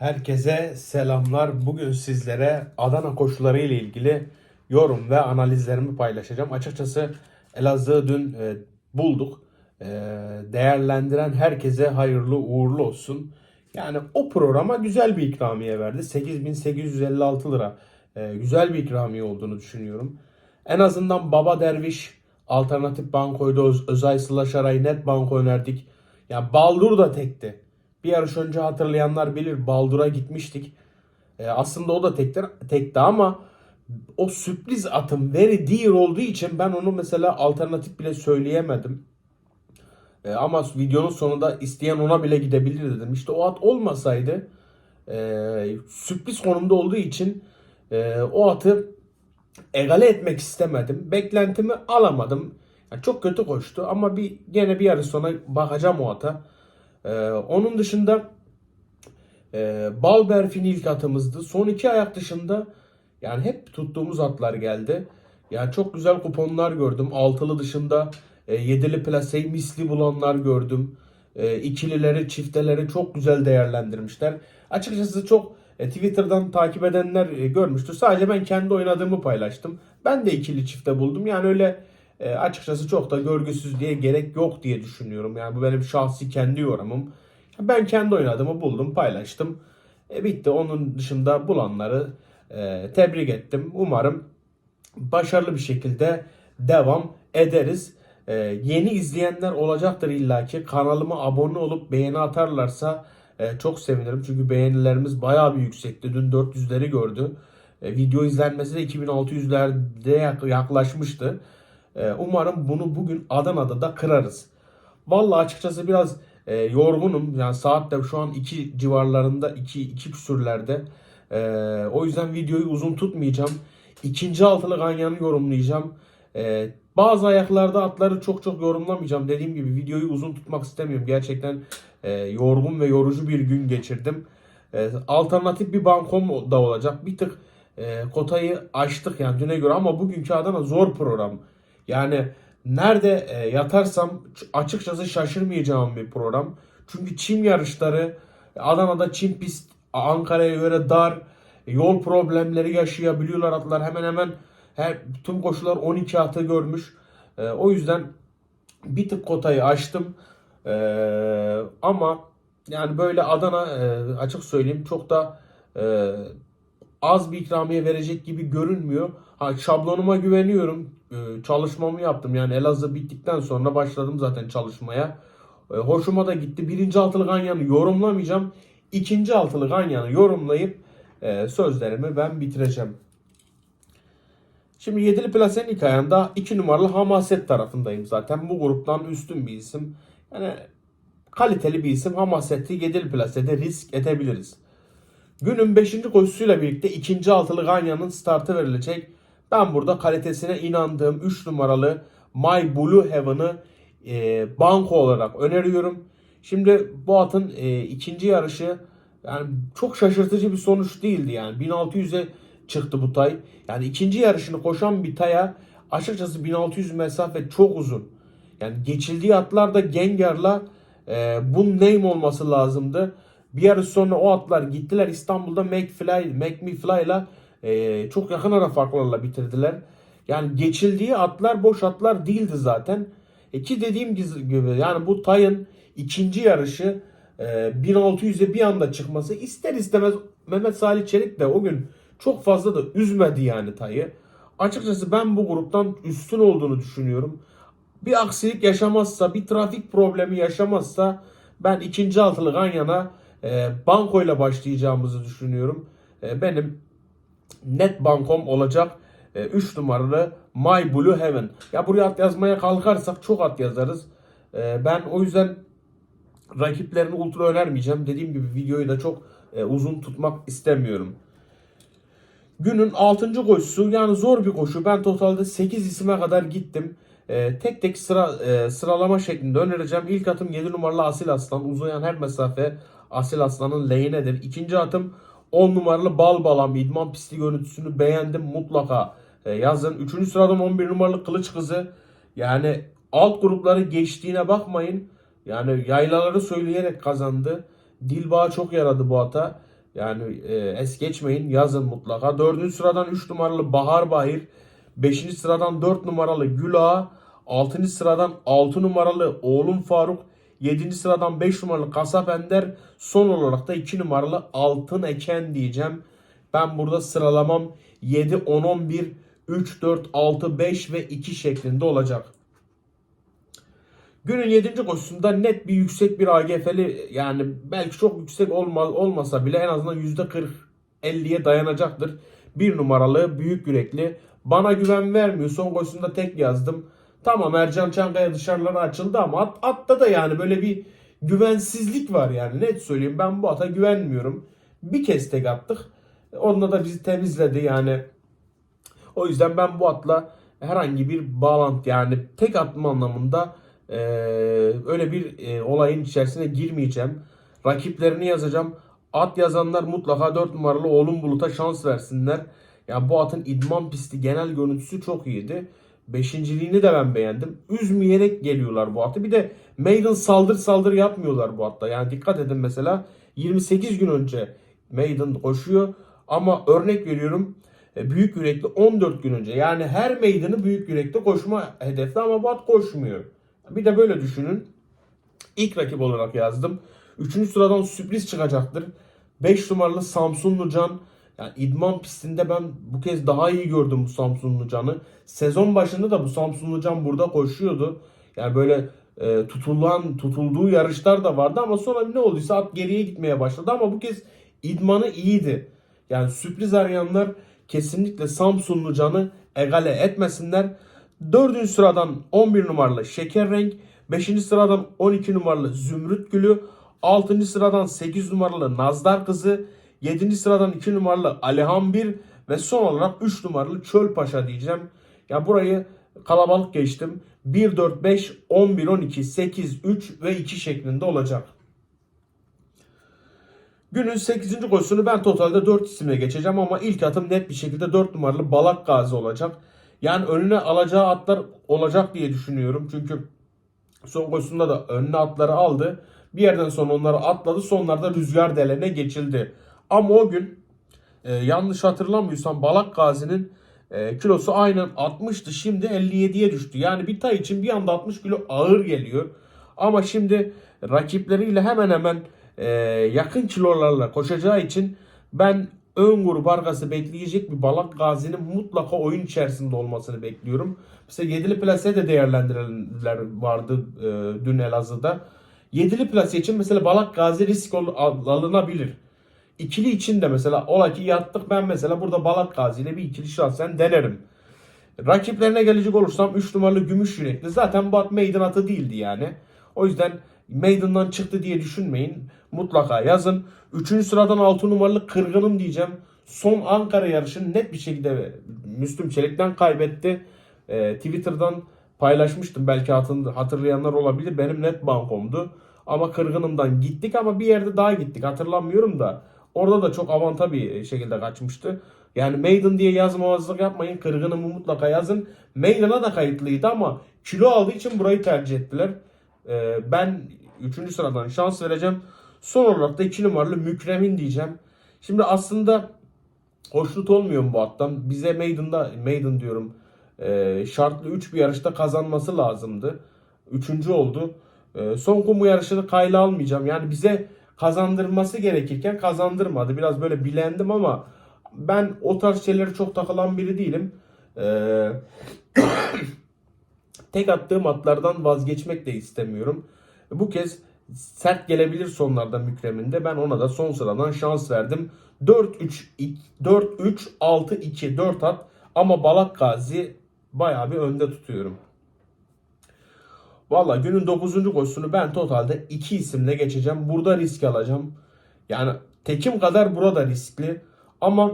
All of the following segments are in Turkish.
Herkese selamlar. Bugün sizlere Adana koşuları ile ilgili yorum ve analizlerimi paylaşacağım. Açıkçası Elazığ'ı dün e, bulduk. E, değerlendiren herkese hayırlı uğurlu olsun. Yani o programa güzel bir ikramiye verdi. 8856 lira. E, güzel bir ikramiye olduğunu düşünüyorum. En azından Baba Derviş alternatif bankoydu. Öz- Özay Sılaşaray'ı net banko önerdik. Ya Baldur da tekti. Bir yarış önce hatırlayanlar bilir Baldur'a gitmiştik. E, aslında o da tektir, tekti ama o sürpriz atım very dear olduğu için ben onu mesela alternatif bile söyleyemedim. E, ama videonun sonunda isteyen ona bile gidebilir dedim. İşte o at olmasaydı e, sürpriz konumda olduğu için e, o atı egale etmek istemedim. Beklentimi alamadım. Yani çok kötü koştu ama bir gene bir yarış sonra bakacağım o ata. Ee, onun dışında e, Balberfin ilk atımızdı. Son iki ayak dışında yani hep tuttuğumuz atlar geldi. Yani çok güzel kuponlar gördüm. Altılı dışında e, yedili plaseyi misli bulanlar gördüm. E, ikilileri, çifteleri çok güzel değerlendirmişler. Açıkçası çok e, Twitter'dan takip edenler e, görmüştür. Sadece ben kendi oynadığımı paylaştım. Ben de ikili çifte buldum. Yani öyle e, açıkçası çok da görgüsüz diye gerek yok diye düşünüyorum. Yani bu benim şahsi kendi yorumum. Ben kendi oynadığımı buldum, paylaştım. E, bitti. Onun dışında bulanları e, tebrik ettim. Umarım başarılı bir şekilde devam ederiz. E, yeni izleyenler olacaktır illaki. Kanalıma abone olup beğeni atarlarsa e, çok sevinirim. Çünkü beğenilerimiz bayağı bir yüksekti. Dün 400'leri gördü. E, video izlenmesi de 2600'lerde yak- yaklaşmıştı. E, umarım bunu bugün Adana'da da kırarız. Vallahi açıkçası biraz e, yorgunum. Yani saat de şu an 2 civarlarında 2 2 küsürlerde. E, o yüzden videoyu uzun tutmayacağım. İkinci altılı ganyanı yorumlayacağım. E, bazı ayaklarda atları çok çok yorumlamayacağım. Dediğim gibi videoyu uzun tutmak istemiyorum. Gerçekten e, yorgun ve yorucu bir gün geçirdim. Alternatif bir bankom da olacak. Bir tık e, kotayı açtık yani düne göre ama bugünkü Adana zor program. Yani nerede e, yatarsam açıkçası şaşırmayacağım bir program. Çünkü çim yarışları Adana'da çim pist Ankara'ya göre dar yol problemleri yaşayabiliyorlar atlar. Hemen hemen her tüm koşular 12 atı görmüş. E, o yüzden bir tık kotayı açtım. E, ama yani böyle Adana e, açık söyleyeyim çok da e, az bir ikramiye verecek gibi görünmüyor. Ha, şablonuma güveniyorum. Ee, çalışmamı yaptım. Yani Elazığ bittikten sonra başladım zaten çalışmaya. Ee, hoşuma da gitti. Birinci altılı ganyanı yorumlamayacağım. İkinci altılı ganyanı yorumlayıp e, sözlerimi ben bitireceğim. Şimdi yedili plasenin ilk ayağında 2 numaralı Hamaset tarafındayım zaten. Bu gruptan üstün bir isim. Yani kaliteli bir isim. Hamaset'i yedili plasede risk edebiliriz. Günün 5. koşusuyla birlikte ikinci altılı Ganya'nın startı verilecek. Ben burada kalitesine inandığım 3 numaralı My Blue Heaven'ı e, banko olarak öneriyorum. Şimdi bu atın e, ikinci yarışı yani çok şaşırtıcı bir sonuç değildi yani. 1600'e çıktı bu tay. Yani ikinci yarışını koşan bir taya açıkçası 1600 mesafe çok uzun. Yani geçildiği atlar da Gengar'la e, bu name olması lazımdı. Bir yarış sonra o atlar gittiler İstanbul'da McFly, McMeFly'la e, çok yakın ara farklarla bitirdiler. Yani geçildiği atlar boş atlar değildi zaten. E ki dediğim gibi yani bu Tay'ın ikinci yarışı e, 1600'e bir anda çıkması ister istemez Mehmet Salih Çelik de o gün çok fazla da üzmedi yani Tay'ı. Açıkçası ben bu gruptan üstün olduğunu düşünüyorum. Bir aksilik yaşamazsa, bir trafik problemi yaşamazsa ben ikinci altılı Ganyan'a e, bankoyla başlayacağımızı düşünüyorum. E, benim net bankom olacak 3 numaralı My Blue Heaven. Ya buraya at yazmaya kalkarsak çok at yazarız. E, ben o yüzden rakiplerini ultra önermeyeceğim. Dediğim gibi videoyu da çok e, uzun tutmak istemiyorum. Günün 6. koşusu yani zor bir koşu. Ben totalde 8 isime kadar gittim. Ee, tek tek sıra e, sıralama şeklinde önereceğim. İlk atım 7 numaralı Asil Aslan. Uzayan her mesafe Asil Aslan'ın lehinedir. İkinci atım 10 numaralı Bal Balam. İdman pisti görüntüsünü beğendim mutlaka e, yazın. Üçüncü sıradan 11 numaralı Kılıç Kızı. Yani alt grupları geçtiğine bakmayın. Yani yaylaları söyleyerek kazandı. Dilbağa çok yaradı bu ata. Yani e, es geçmeyin yazın mutlaka. Dördüncü sıradan 3 numaralı Bahar Bahir. Beşinci sıradan 4 numaralı Gül Ağa. Altıncı sıradan 6 numaralı Oğlum Faruk. 7. sıradan 5 numaralı Kasap Ender. Son olarak da 2 numaralı Altın Eken diyeceğim. Ben burada sıralamam 7, 10, 11, 3, 4, 6, 5 ve 2 şeklinde olacak. Günün 7. koşusunda net bir yüksek bir AGF'li yani belki çok yüksek olma, olmasa bile en azından %40-50'ye dayanacaktır. Bir numaralı büyük yürekli. Bana güven vermiyor. Son koşusunda tek yazdım. Tamam Ercan Çankaya dışarılara açıldı ama at, atta da yani böyle bir güvensizlik var yani. Net söyleyeyim ben bu ata güvenmiyorum. Bir kez tek attık. Onunla da bizi temizledi yani. O yüzden ben bu atla herhangi bir bağlantı yani tek atma anlamında eee, öyle bir eee, olayın içerisine girmeyeceğim. Rakiplerini yazacağım. At yazanlar mutlaka 4 numaralı Oğlum Bulut'a şans versinler. Ya bu atın idman pisti genel görüntüsü çok iyiydi. Beşinciliğini de ben beğendim. Üzmeyerek geliyorlar bu atı. Bir de Maiden saldır saldır yapmıyorlar bu atta. Yani dikkat edin mesela 28 gün önce Maiden koşuyor. Ama örnek veriyorum e, büyük yürekli 14 gün önce. Yani her meydanı büyük yürekli koşma hedefli ama bu at koşmuyor. Bir de böyle düşünün. İlk rakip olarak yazdım. Üçüncü sıradan sürpriz çıkacaktır. 5 numaralı Samsunlu Can. Yani idman pistinde ben bu kez daha iyi gördüm bu Samsunlu Can'ı. Sezon başında da bu Samsunlu Can burada koşuyordu. Yani böyle e, tutulan tutulduğu yarışlar da vardı ama sonra ne olduysa at geriye gitmeye başladı ama bu kez idmanı iyiydi. Yani sürpriz arayanlar kesinlikle Samsunlu Can'ı egale etmesinler. Dördüncü sıradan 11 numaralı Şeker Renk. 5. sıradan 12 numaralı Zümrüt Gülü. 6. sıradan 8 numaralı Nazdar Kızı. 7. sıradan 2 numaralı Alihan 1 ve son olarak 3 numaralı Çöl Paşa diyeceğim. Ya burayı kalabalık geçtim. 1, 4, 5, 11, 12, 8, 3 ve 2 şeklinde olacak. Günün 8. koşusunu ben totalde 4 isimle geçeceğim ama ilk atım net bir şekilde 4 numaralı Balak Gazi olacak. Yani önüne alacağı atlar olacak diye düşünüyorum. Çünkü son koşusunda da önüne atları aldı. Bir yerden sonra onları atladı. Sonlarda rüzgar delerine geçildi. Ama o gün e, yanlış hatırlamıyorsam Balak Gazi'nin e, kilosu aynen 60'tı. Şimdi 57'ye düştü. Yani bir tay için bir anda 60 kilo ağır geliyor. Ama şimdi rakipleriyle hemen hemen e, yakın kilolarla koşacağı için ben ön grup arkası bekleyecek bir Balak Gazi'nin mutlaka oyun içerisinde olmasını bekliyorum. Mesela yedili plase de değerlendirenler vardı e, dün Elazığ'da. Yedili plase için mesela Balak Gazi risk alınabilir. İkili için de mesela ola ki yattık ben mesela burada Balak Gazi ile bir ikili şahsen denerim. Rakiplerine gelecek olursam 3 numaralı Gümüş Yürekli zaten bu at meydan atı değildi yani. O yüzden meydandan çıktı diye düşünmeyin. Mutlaka yazın. 3. sıradan 6 numaralı Kırgınım diyeceğim. Son Ankara yarışını net bir şekilde Müslüm Çelik'ten kaybetti. Ee, Twitter'dan paylaşmıştım. Belki hatırlayanlar olabilir. Benim net bankomdu. Ama Kırgınım'dan gittik ama bir yerde daha gittik. Hatırlamıyorum da. Orada da çok avanta bir şekilde kaçmıştı. Yani Maiden diye yazmamazlık yapmayın. Kırgınımı mutlaka yazın. Maiden'a da kayıtlıydı ama kilo aldığı için burayı tercih ettiler. Ee, ben 3. sıradan şans vereceğim. Son olarak da 2 numaralı Mükremin diyeceğim. Şimdi aslında hoşnut olmuyorum bu attan. Bize Maiden'da Maiden diyorum. e, şartlı 3 bir yarışta kazanması lazımdı. Üçüncü oldu. E, son kumu yarışını kayla almayacağım. Yani bize kazandırması gerekirken kazandırmadı. Biraz böyle bilendim ama ben o tarz şeylere çok takılan biri değilim. Eee tek attığım atlardan vazgeçmek de istemiyorum. Bu kez sert gelebilir sonlarda Mükrem'inde. Ben ona da son sıradan şans verdim. 4-3 4-3-6-2 4 at ama Balak Gazi bayağı bir önde tutuyorum. Valla günün 9. koşusunu ben totalde 2 isimle geçeceğim. Burada risk alacağım. Yani tekim kadar burada riskli. Ama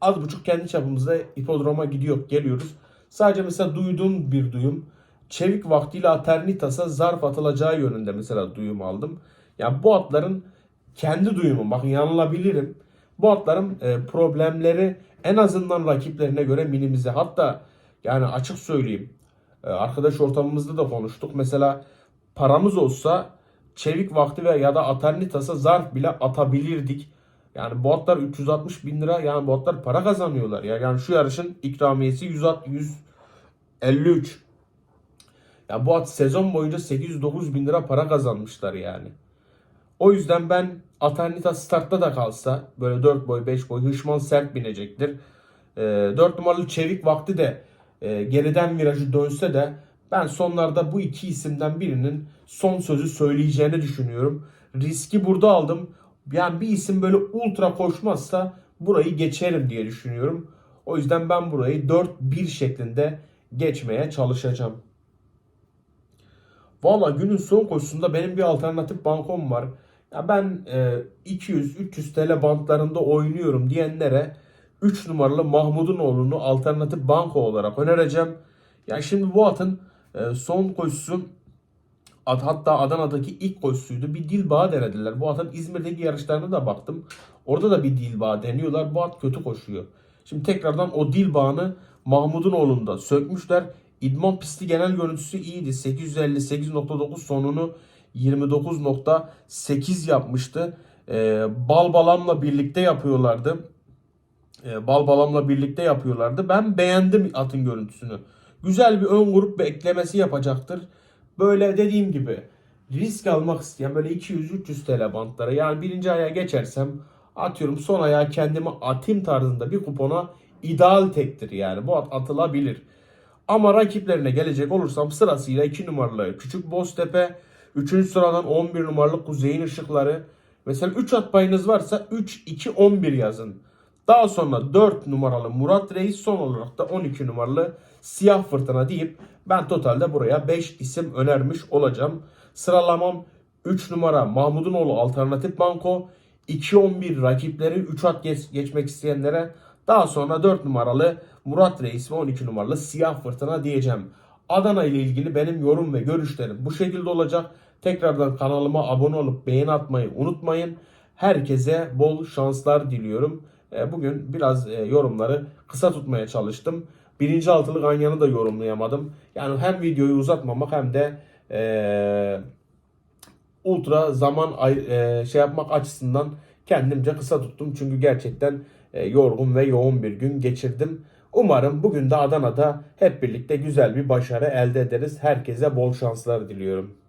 az buçuk kendi çapımızda hipodroma gidiyor geliyoruz. Sadece mesela duyduğum bir duyum. Çevik vaktiyle Aternitas'a zarf atılacağı yönünde mesela duyum aldım. Yani bu atların kendi duyumum. Bakın yanılabilirim. Bu atların e, problemleri en azından rakiplerine göre minimize. Hatta yani açık söyleyeyim. E, arkadaş ortamımızda da konuştuk. Mesela paramız olsa Çevik vakti ve ya da Aternitas'a zarf bile atabilirdik. Yani bu atlar 360 bin lira yani bu atlar para kazanıyorlar ya. Yani şu yarışın ikramiyesi 100 at 153. Ya bu at sezon boyunca 809 bin lira para kazanmışlar yani. O yüzden ben Aternita startta da kalsa böyle 4 boy 5 boy hışman sert binecektir. E, 4 numaralı Çevik vakti de e, geriden virajı dönse de ben sonlarda bu iki isimden birinin son sözü söyleyeceğini düşünüyorum. Riski burada aldım. Yani bir isim böyle ultra koşmazsa burayı geçerim diye düşünüyorum. O yüzden ben burayı 4-1 şeklinde geçmeye çalışacağım. Valla günün son koşusunda benim bir alternatif bankom var. Ya ben e, 200-300 TL bantlarında oynuyorum diyenlere 3 numaralı Mahmud'un oğlunu alternatif banko olarak önereceğim. Ya şimdi bu atın e, son koşusu at, hatta Adana'daki ilk koşusuydu. Bir dil bağı denediler. Bu atın İzmir'deki yarışlarına da baktım. Orada da bir dil bağı deniyorlar. Bu at kötü koşuyor. Şimdi tekrardan o dil bağını Mahmud'un oğlunda sökmüşler. İdman pisti genel görüntüsü iyiydi. 858.9 sonunu 29.8 yapmıştı. Ee, Balbalam'la birlikte yapıyorlardı. Ee, Balbalam'la birlikte yapıyorlardı. Ben beğendim atın görüntüsünü. Güzel bir ön grup beklemesi yapacaktır. Böyle dediğim gibi risk almak isteyen böyle 200-300 TL bantlara yani birinci aya geçersem atıyorum son aya kendimi atayım tarzında bir kupona ideal tektir yani. Bu at atılabilir. Ama rakiplerine gelecek olursam sırasıyla 2 numaralı Küçük Boztepe, 3. sıradan 11 numaralı Kuzey'in ışıkları. Mesela 3 at payınız varsa 3, 2, 11 yazın. Daha sonra 4 numaralı Murat Reis son olarak da 12 numaralı Siyah Fırtına deyip ben totalde buraya 5 isim önermiş olacağım. Sıralamam 3 numara Mahmud'un oğlu Alternatif Banko, 2-11 rakipleri 3 at geç- geçmek isteyenlere daha sonra 4 numaralı Murat Reis ve 12 numaralı Siyah Fırtına diyeceğim. Adana ile ilgili benim yorum ve görüşlerim bu şekilde olacak. Tekrardan kanalıma abone olup beğeni atmayı unutmayın. Herkese bol şanslar diliyorum. E, Bugün biraz e, yorumları kısa tutmaya çalıştım. Birinci altılı Ganyan'ı da yorumlayamadım. Yani hem videoyu uzatmamak hem de e, ultra zaman e, şey yapmak açısından kendimce kısa tuttum. Çünkü gerçekten e, yorgun ve yoğun bir gün geçirdim. Umarım bugün de Adana'da hep birlikte güzel bir başarı elde ederiz. Herkese bol şanslar diliyorum.